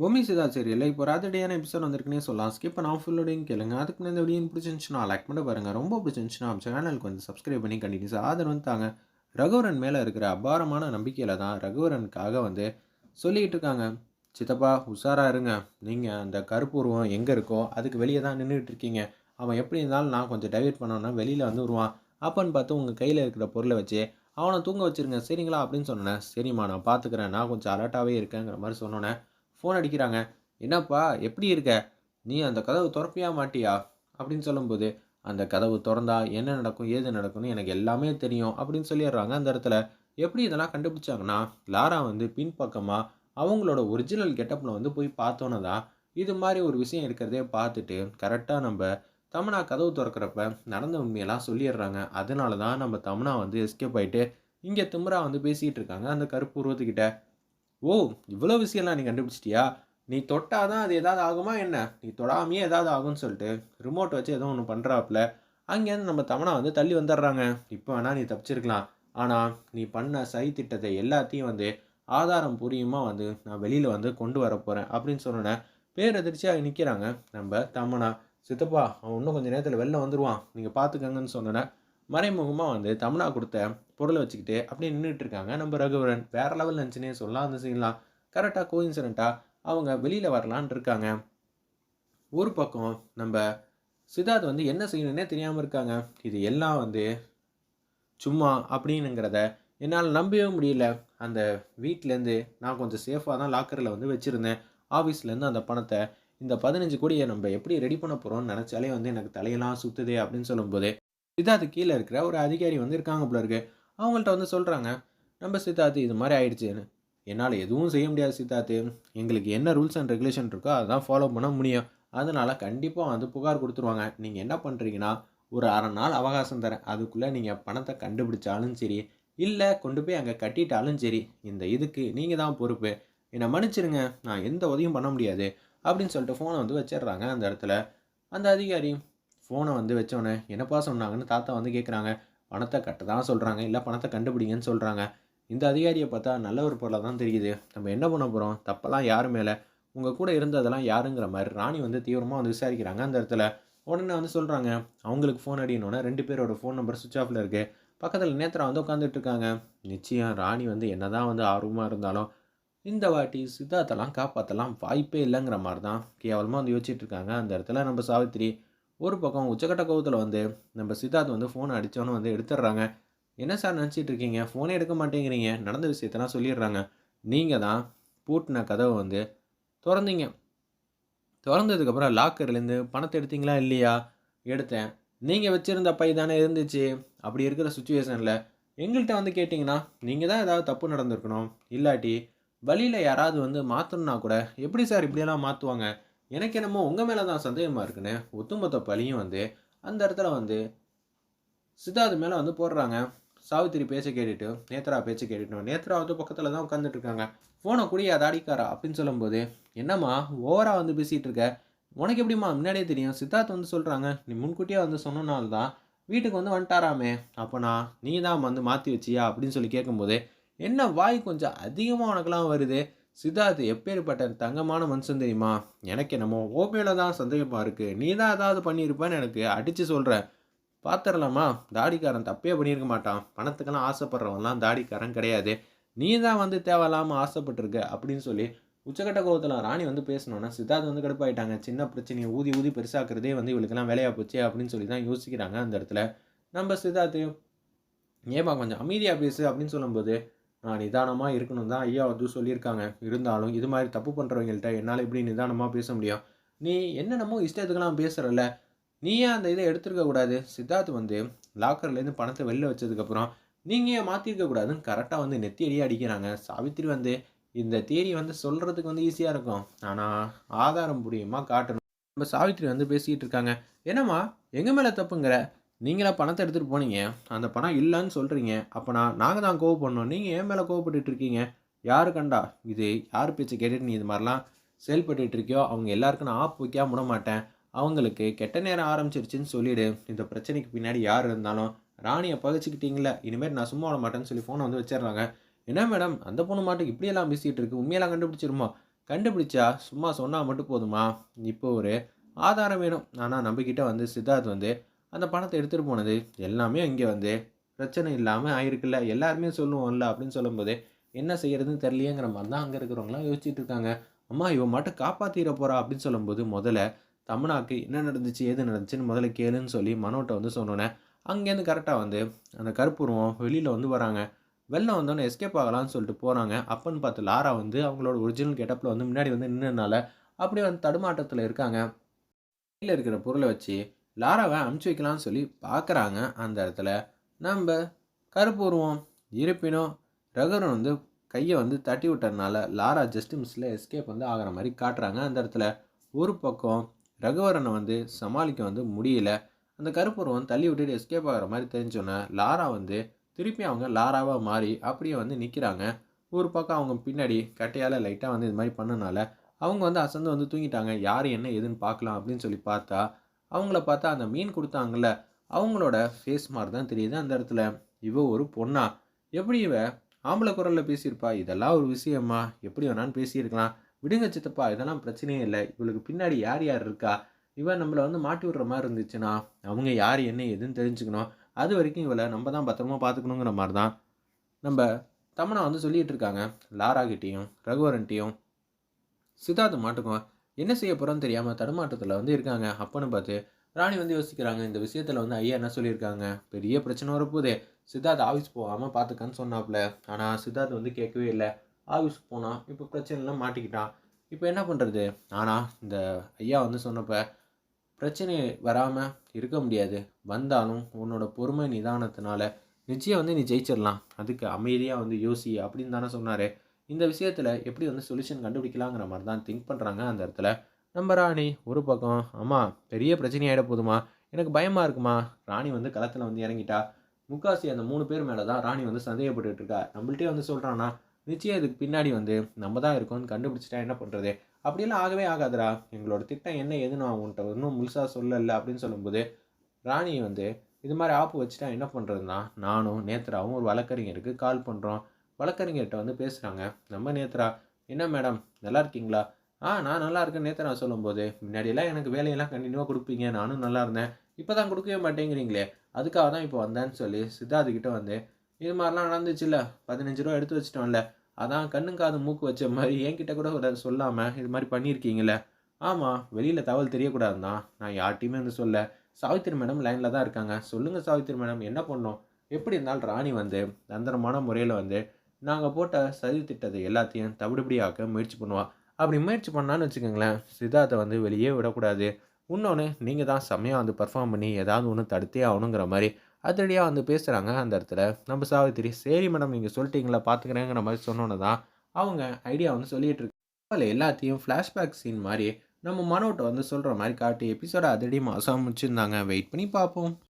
பூமி சிதா சீரியலில் இப்போ ராதடியான எபிசோட் வந்திருக்குன்னே சொல்லலாம். ஸ்கிப் பண்ணால் ஃபுல்லோடையும் கேளுங்க. அதுக்கு இந்த வீடியோ பிடிச்சிருந்துச்சுன்னா லைக் பண்ணி பாருங்கள் ரொம்ப பிடிச்சிருந்துச்சுன்னா நம்ம சேனலுக்கு வந்து சப்ஸ்கிரைப் பண்ணி கண்டினியூஸ் ஆதரவு வந்து தாங்க. ரகுவரன் மேலே இருக்கிற அபாரமான நம்பிக்கையில் தான் ரகுவரனுக்காக வந்து சொல்லிக்கிட்டு இருக்காங்க. சித்தப்பா உஷாராக இருங்க. நீங்கள் அந்த கருப்பு உருவம் எங்கே இருக்கோ அதுக்கு வெளியே தான் நின்றுட்டு இருக்கீங்க. அவன் எப்படி இருந்தாலும் நான் கொஞ்சம் டைவெர்ட் பண்ணோன்னா வெளியில் வந்து வருவான் அப்பன்னு பார்த்து உங்கள் கையில் இருக்கிற பொருளை வச்சு அவனை தூங்க வச்சிருங்க. சரிங்களா? அப்படின்னு சொன்னேன் சரிம்மா நான் பார்த்துக்கிறேன். நான் கொஞ்சம் அலர்ட்டாகவே இருக்கேங்கிற மாதிரி சொன்னோன்னே ஃபோன் அடிக்கிறாங்க. என்னப்பா எப்படி இருக்க? நீ அந்த கதவு திறப்பியா மாட்டியா? அப்படின்னு சொல்லும்போது அந்த கதவு திறந்தா என்ன நடக்கும் ஏது நடக்கும்னு எனக்கு எல்லாமே தெரியும் அப்படின்னு சொல்லிடுறாங்க அந்த இடத்துல. எப்படி இதெல்லாம் கண்டுபிடிச்சாங்கன்னா லாரா வந்து பின்பக்கமாக அவங்களோட ஒரிஜினல் கெட்டப்பில் வந்து போய் பார்த்தோன்னே தான் இது மாதிரி ஒரு விஷயம் இருக்கிறதே பார்த்துட்டு கரெக்டாக நம்ம தமனா கதவு திறக்கிறப்ப நடந்த உண்மையெல்லாம் சொல்லிடுறாங்க. அதனால தான் நம்ம தமனா வந்து எஸ்கேப் ஆகிட்டு இங்கே திமுறா வந்து பேசிகிட்டு இருக்காங்க. அந்த கருப்பு உருவத்துக்கிட்ட ஓ இவ்வளோ விஷயம்லாம் நீ கண்டுபிடிச்சிட்டியா? நீ தொட்டாதான் அது ஏதாவது ஆகுமா என்ன? நீ தொடாமையே ஏதாவது ஆகும்னு சொல்லிட்டு ரிமோட் வச்சு ஏதோ ஒன்று பண்ணுறாப்புல அங்கேருந்து நம்ம தமனா வந்து தள்ளி வந்துடுறாங்க. இப்போ வேணால் நீ தப்பிச்சிருக்கலாம். ஆனால் நீ பண்ண சை திட்டத்தை எல்லாத்தையும் வந்து ஆதாரம் பூரியமாக வந்து நான் வெளியில் வந்து கொண்டு வர போகிறேன் அப்படின்னு சொன்னோன்னே பேரதிர்ச்சியாக நிற்கிறாங்க நம்ம தமனா சித்தப்பா அவன் இன்னும் கொஞ்சம் நேரத்தில் வெளில வந்துடுவான் நீங்கள் பார்த்துக்கங்கன்னு சொன்னோன்னே மறைமுகமாக வந்து தமனா கொடுத்த பொருளை வச்சுக்கிட்டு அப்படியே நின்றுட்டு இருக்காங்க. நம்ம ரகுவரன் வேற லெவல் நினச்சினே சொல்லலாம். அந்த சீன்லாம் கரெக்டாக கோயின்சிடண்ட்டாக அவங்க வெளியில் வரலான் இருக்காங்க. ஒரு பக்கம் நம்ம சித்தார்த் வந்து என்ன செய்யணுன்னே தெரியாமல் இருக்காங்க. இது எல்லாம் வந்து சும்மா அப்படின்னுங்கிறத என்னால் நம்பவே முடியல. அந்த வீட்டிலேருந்து நான் கொஞ்சம் சேஃபாக தான் லாக்கரில் வந்து வச்சுருந்தேன். ஆஃபீஸ்லேருந்து அந்த பணத்தை இந்த பதினஞ்சு கோடியை நம்ம எப்படி ரெடி பண்ண போகிறோம்னு நினச்சாலே வந்து எனக்கு தலையெல்லாம் சுற்றுதே அப்படின்னு சொல்லும்போது சித்தார்த்து கீழே இருக்கிற ஒரு அதிகாரி வந்து இருக்காங்க போல இருக்கு. அவங்கள்ட்ட வந்து சொல்கிறாங்க நம்ம சித்தார்த்து இது மாதிரி ஆயிடுச்சுன்னு. என்னால் எதுவும் செய்ய முடியாது சித்தார்த்து. எங்களுக்கு என்ன ரூல்ஸ் அண்ட் ரெகுலேஷன் இருக்கோ அதான் ஃபாலோ பண்ண முடியும். அதனால் கண்டிப்பாக வந்து புகார் கொடுத்துருவாங்க. நீங்கள் என்ன பண்ணுறீங்கன்னா ஒரு அரை நாள் அவகாசம் தரேன். அதுக்குள்ளே நீங்கள் பணத்தை கண்டுபிடிச்சாலும் சரி இல்லை கொண்டு போய் அங்கே கட்டிட்டாலும் சரி இந்த இதுக்கு நீங்கள் தான் பொறுப்பு. என்னை மன்னிச்சிருங்க. நான் எந்த உதவியும் பண்ண முடியாது. அப்படின்னு சொல்லிட்டு ஃபோனை வந்து வச்சிடுறாங்க அந்த இடத்துல. அந்த அதிகாரி ஃபோனை வந்து வச்சோன்னே என்னப்பா சொன்னாங்கன்னு தாத்தா வந்து கேட்குறாங்க பணத்தை கட்ட தான் சொல்கிறாங்க இல்லை பணத்தை கண்டுபிடிங்கன்னு சொல்கிறாங்க இந்த அதிகாரியை பார்த்தா நல்ல ஒரு பொருளாக தான் தெரியுது. நம்ம என்ன பண்ண போகிறோம் தப்பெல்லாம் யார் மேலே? உங்கள் கூட இருந்ததெல்லாம் யாருங்கிற மாதிரி ராணி வந்து தீவிரமாக வந்து விசாரிக்கிறாங்க அந்த இடத்துல. உடனே வந்து சொல்கிறாங்க அவங்களுக்கு ஃபோன் அடினோடனே ரெண்டு பேரோட ஃபோன் நம்பர் சுவிச் ஆஃபில் இருக்குது பக்கத்தில் நேத்ரா வந்து உட்காந்துட்டு இருக்காங்க. நிச்சயம் ராணி வந்து என்ன தான் வந்து ஆர்வமாக இருந்தாலும் இந்த வாட்டி சித்தார்த்தெல்லாம் காப்பாற்றலாம் வாய்ப்பே இல்லைங்கிற மாதிரி தான் கேவலமாக வந்து யோசிச்சுட்டு இருக்காங்க. அந்த இடத்துல நம்ம சாவித்திரி ஒரு பக்கம் உச்சக்கட்ட கோவத்தில் வந்து நம்ம சித்தார்த் வந்து ஃபோன் அடித்தோன்னு வந்து எடுத்துடுறாங்க. என்ன சார் நினச்சிட்டு இருக்கீங்க ஃபோனே எடுக்க மாட்டேங்கிறீங்க. நடந்த விஷயத்தெல்லாம் சொல்லிடுறாங்க. நீங்கள் தான் பூட்டின கதவை வந்து திறந்தீங்க. திறந்ததுக்கப்புறம் லாக்கர்லேருந்து பணத்தை எடுத்தீங்களா இல்லையா? எடுத்தேன். நீங்கள் வச்சுருந்த பை தானே இருந்துச்சு. அப்படி இருக்கிற சுச்சுவேஷனில் எங்கள்கிட்ட வந்து கேட்டிங்கன்னா நீங்கள் தான் ஏதாவது தப்பு நடந்திருக்கணும். இல்லாட்டி வழியில் யாராவது வந்து மாற்றணுன்னா கூட எப்படி சார் இப்படியெல்லாம் மாற்றுவாங்க எனக்கு என்னமோ உங்கள் மேலே தான் சந்தேகமாக இருக்குன்னு ஒத்துமொத்த பழியும் வந்து அந்த இடத்துல வந்து சித்தார்த்து மேலே வந்து போடுறாங்க. சாவித்திரி பேச்சை கேட்டுட்டு நேத்ரா பேச்சு கேட்டுட்டு நேத்ரா வந்து பக்கத்தில் தான் உட்காந்துட்டு இருக்காங்க. ஃபோனை குடியா தாடிக்காரா அப்படின்னு சொல்லும்போது என்னம்மா ஓவராக வந்து பேசிகிட்டு இருக்க? உனக்கு எப்படிம்மா? முன்னாடியே தெரியும். சித்தார்த் வந்து சொல்கிறாங்க நீ முன்கூட்டியே வந்து சொன்னனால தான் வீட்டுக்கு வந்து வந்துட்டாராமே. அப்போனா நீ தான் வந்து மாற்றி வச்சியா? அப்படின்னு சொல்லி கேட்கும்போது என்ன வாய் கொஞ்சம் அதிகமாக உனக்கெல்லாம் வருது? சித்தார்த் எப்பேற்பட்ட தங்கமான மனுஷன் தெரியுமா? எனக்கு என்னமோ ஓபியில் தான் சந்தேகமாக இருக்குது நீ தான் ஏதாவது பண்ணியிருப்பேன்னு எனக்கு அடித்து சொல்கிற பார்த்துடலாமா தாடிக்காரன் தப்பே பண்ணியிருக்க மாட்டான். பணத்துக்கெல்லாம் ஆசைப்படுறவன்லாம் தாடிக்காரன் கிடையாது. நீ தான் வந்து தேவையில்லாமல் ஆசைப்பட்டிருக்க அப்படின்னு சொல்லி உச்சக்கட்ட கோபத்தில் ராணி வந்து பேசணுன்னா சித்தார்த் வந்து கடுப்பாயிட்டாங்க. சின்ன பிரச்சனையை ஊதி ஊதி பெருசாக்குறதே வந்து இவளுக்கெல்லாம் வேலையாக போச்சு அப்படின்னு சொல்லி தான் யோசிக்கிறாங்க அந்த இடத்துல. நம்ம சித்தார்த்து ஏமா கொஞ்சம் அமைதியாக பேசு அப்படின்னு சொல்லும்போது நான் நிதானமாக இருக்கணும் தான் ஐயா வந்து சொல்லியிருக்காங்க. இருந்தாலும் இது மாதிரி தப்பு பண்ணுறவங்கள்ட்ட என்னால் எப்படி நிதானமாக பேச முடியும். நீ என்னென்னமோ இஷ்டத்துக்கெல்லாம் பேசுகிறல்ல நீ ஏன் அந்த இதை எடுத்துருக்க கூடாது. சித்தார்த் வந்து லாக்கர்லேருந்து பணத்தை வெளில வச்சதுக்கப்புறம் நீங்கள் ஏன் மாற்றிருக்க கூடாதுன்னு கரெக்டாக வந்து நெத்தியடியே அடிக்கிறாங்க. சாவித்திரி வந்து இந்த தேரி வந்து சொல்கிறதுக்கு வந்து ஈஸியாக இருக்கும். ஆனால் ஆதாரம் புரியுமா காட்டணும்? நம்ம சாவித்திரி வந்து பேசிக்கிட்டு இருக்காங்க. என்னம்மா? எங்கள் மேலே தப்புங்கிற? நீங்களாக பணத்தை எடுத்துகிட்டு போனீங்க. அந்த பணம் இல்லைன்னு சொல்கிறீங்க அப்போ நான் நாங்கள் தான் கோவப்படணும் நீங்கள் ஏன் மேலே கோவப்பட்டு இருக்கீங்க. யாரு கண்டா? இது யார் பேச்சு கேட்டுட்டு நீ இது மாதிரிலாம் செயல்பட்டு இருக்கியோ? அவங்க எல்லாருக்கும் நான் ஆப் வைக்காம விட மாட்டேன். அவங்களுக்கு கெட்ட நேரம் ஆரம்பிச்சிருச்சுன்னு சொல்லிவிடு இந்த பிரச்சனைக்கு பின்னாடி யார் இருந்தாலும் ராணியை பகைச்சிக்கிட்டீங்களே இனிமேல் நான் சும்மா விட மாட்டேன்னு சொல்லி ஃபோனை வந்து வச்சிடுறாங்க. என்ன மேடம் அந்த பொண்ணு மாட்டுக்கு இப்படியெல்லாம் பேசிகிட்டு இருக்கு. உண்மையெல்லாம் கண்டுபிடிச்சிருமோ? கண்டுபிடிச்சா சும்மா சொன்னால் மட்டும் போதுமா? இப்போ ஒரு ஆதாரம் வேணும். ஆனால் நம்மக்கிட்ட வந்து சித்தார்த் வந்து அந்த பணத்தை எடுத்துகிட்டு போனது எல்லாமே இங்கே வந்து பிரச்சனை இல்லாமல் ஆயிருக்குல்ல எல்லாருமே சொல்லுவோம்ல அப்படின்னு சொல்லும்போது என்ன செய்யறதுன்னு தெரியலையேங்கிற மாதிரி தான் அங்கே இருக்கிறவங்களாம் யோசிச்சுட்டு இருக்காங்க. அம்மா இவன் மட்டும் காப்பாற்றிட போறா அப்படின்னு சொல்லும்போது முதல்ல தமனாக்கு என்ன நடந்துச்சு ஏது நடந்துச்சுன்னு முதல்ல கேளுன்னு சொல்லி மனோட்ட வந்து சொன்னோன்னே அங்கேருந்து கரெக்டாக வந்து அந்த கருப்புருவம் வெளியில் வந்து வராங்க. வெளில வந்தோன்னே எஸ்கேப் ஆகலாம்னு சொல்லிட்டு போகிறாங்க அப்பன்னு பார்த்து லாரா வந்து அவங்களோட ஒரிஜினல் கெட்டப்பில் வந்து முன்னாடி வந்து நின்றனால அப்படியே வந்து தடுமாட்டத்தில் இருக்காங்க. கையில் இருக்கிற பொருளை வச்சு லாராவை அமுச்சு வைக்கலாம்னு சொல்லி பார்க்குறாங்க அந்த இடத்துல. நம்ம கருப்பு இருப்பினும் ரகுரன் வந்து கையை வந்து தட்டி விட்டதுனால லாரா ஜஸ்ட் மிஸ்ஸில் எஸ்கேப் வந்து ஆகிற மாதிரி காட்டுறாங்க அந்த இடத்துல. ஒரு பக்கம் ரகுவரனை வந்து சமாளிக்க வந்து முடியல. அந்த கருப்பூர்வம் தள்ளி விட்டுட்டு எஸ்கேப் ஆகிற மாதிரி தெரிஞ்சோன்னே லாரா வந்து திருப்பி அவங்க லாராவாக மாறி அப்படியே வந்து நிற்கிறாங்க ஒரு பக்கம் அவங்க பின்னாடி கட்டையால் லைட்டாக வந்து இது மாதிரி பண்ணனால அவங்க வந்து அசந்து வந்து தூங்கிட்டாங்க. யார் என்ன ஏதுன்னு பார்க்கலாம் அப்படின்னு சொல்லி பார்த்தா அவங்கள பார்த்தா அந்த மீன் கொடுத்தாங்கல்ல அவங்களோட ஃபேஸ் மாதிரி தான் தெரியுது அந்த இடத்துல. இவ ஒரு பொண்ணா. எப்படி இவ ஆம்பளை குரலில் பேசியிருப்பா? இதெல்லாம் ஒரு விஷயமா? எப்படி வேணாலும் பேசியிருக்கலாம். விடுங்க சித்தப்பா இதெல்லாம் பிரச்சனையே இல்லை. இவளுக்கு பின்னாடி யார் யார் இருக்கா? இவன் நம்மளை வந்து மாட்டி விடுற மாதிரி இருந்துச்சுன்னா அவங்க யார் என்ன எதுன்னு தெரிஞ்சுக்கணும். அது வரைக்கும் இவளை நம்ம தான் பத்திரமா பார்த்துக்கணுங்கிற மாதிரி தான் நம்ம தமனா வந்து சொல்லிகிட்டு இருக்காங்க. லாரா கிட்டேயும் ரகுவரன்ட்டையும். சித்தார்த்து மாட்டுக்கும். என்ன செய்ய போகிறோன்னு தெரியாமல் தடுமாற்றத்தில் வந்து இருக்காங்க. அப்போன்னு பார்த்து ராணி வந்து யோசிக்கிறாங்க இந்த விஷயத்தில் வந்து ஐயா என்ன சொல்லியிருக்காங்க? பெரிய பிரச்சனை வரப்போதே சித்தார்த் ஆஃபீஸ் போகாமல் பார்த்துக்கன்னு சொன்னாப்புல. ஆனால் சித்தார்த் வந்து கேட்கவே இல்லை. ஆஃபீஸ்க்கு போனான் இப்போ பிரச்சனைலாம் மாட்டிக்கிட்டான். இப்போ என்ன பண்ணுறது ஆனால் இந்த ஐயா வந்து சொன்னப்போ பிரச்சனை வராமல் இருக்க முடியாது. வந்தாலும் உன்னோட பொறுமை நிதானத்தினால நிச்சயம் வந்து நீ ஜெயிச்சிடலாம். அதுக்கு அமைதியாக வந்து யோசி அப்படின்னு தானே சொன்னார். இந்த விஷயத்தில் எப்படி வந்து சொல்யூஷன் கண்டுபிடிக்கலாங்கிற மாதிரி தான் திங்க் பண்ணுறாங்க அந்த இடத்துல. நம்ம ராணி ஒரு பக்கம் அம்மா பெரிய பிரச்சனையாயிட போதுமா? எனக்கு பயமாக இருக்குமா? ராணி வந்து களத்தில் வந்து இறங்கிட்டா. முக்காசி அந்த மூணு பேர் மேலே தான் ராணி வந்து சந்தேகப்பட்டுட்டு இருக்கா. நம்மள்ட்டே வந்து சொல்கிறான்னா நிச்சயம் இதுக்கு பின்னாடி வந்து நம்ம தான் இருக்கோம்னு கண்டுபிடிச்சிட்டா என்ன பண்ணுறது அப்படியெல்லாம் ஆகவே ஆகாதுடா. எங்களோட திட்டம் என்ன ஏதுன்னு நான் இன்னும் முழுசாக சொல்லலை. அப்படின்னு சொல்லும்போது ராணி வந்து இது மாதிரி ஆப்பு வச்சுட்டா என்ன பண்ணுறதுனா நானும் நேத்ராவும் ஒரு வழக்கறிஞருக்கு கால் பண்ணுறோம் வழக்கறிஞர்கிட்ட வந்து பேசுகிறாங்க நம்ம நேத்ரா என்ன மேடம்? நல்லா இருக்கீங்களா? ஆ நான் நல்லா இருக்கேன் நேத்ரா சொல்லும்போது முன்னாடியெல்லாம் எனக்கு வேலையெல்லாம் கண்டினியூவாக கொடுப்பீங்க. நானும் நல்லா இருந்தேன். இப்போ தான் கொடுக்கவே மாட்டேங்கிறீங்களே. அதுக்காக தான் இப்போ வந்தேன்னு சொல்லி சித்தார்த்து கிட்டே வந்து இது மாதிரிலாம் நடந்துச்சுல்ல. பதினஞ்சு ரூபா எடுத்து வச்சிட்டோம்ல. அதான் கண்ணுக்காது மூக்கு வச்ச மாதிரி என்கிட்ட கூட ஒரு சொல்லாமல் இது மாதிரி பண்ணியிருக்கீங்களே ஆமாம் வெளியில் தகவல் தெரியக்கூடாது தான் நான் யார்ட்டையுமே வந்து சொல்ல. சாவித்திரி மேடம் லைனில் தான் இருக்காங்க. சொல்லுங்கள் சாவித்திரி மேடம் என்ன பண்ணோம் எப்படி இருந்தாலும் ராணி வந்து தந்திரமான முறையில் வந்து நாங்கள் போட்ட சதி திட்டத்தை எல்லாத்தையும் தவிடுபடியாக்க முயற்சி பண்ணுவா. அப்படி முயற்சி பண்ணான்னு வச்சுக்கோங்களேன் சித்தார்த்தை வந்து வெளியே விடக்கூடாது. இன்னொன்று நீங்கள் தான் செம்மையாக வந்து பர்ஃபார்ம் பண்ணி ஏதாவது ஒன்று தடுத்தே ஆகணுங்கிற மாதிரி அதிரடியாக வந்து பேசுகிறாங்க அந்த இடத்துல. நம்ம சாவித்திரி சரி மேடம் நீங்கள் சொல்லிட்டீங்களா பார்த்துக்கிறேங்கிற மாதிரி சொன்னோன்னு தான் அவங்க ஐடியா வந்து சொல்லிகிட்டு இருக்கு அதில் எல்லாத்தையும் ஃப்ளாஷ்பேக் சீன் மாதிரி நம்ம மனோட்டை வந்து சொல்கிற மாதிரி காட்டி எபிசோட அதிரடி மாதம் முடிச்சிருந்தாங்க. வெயிட் பண்ணி பார்ப்போம்.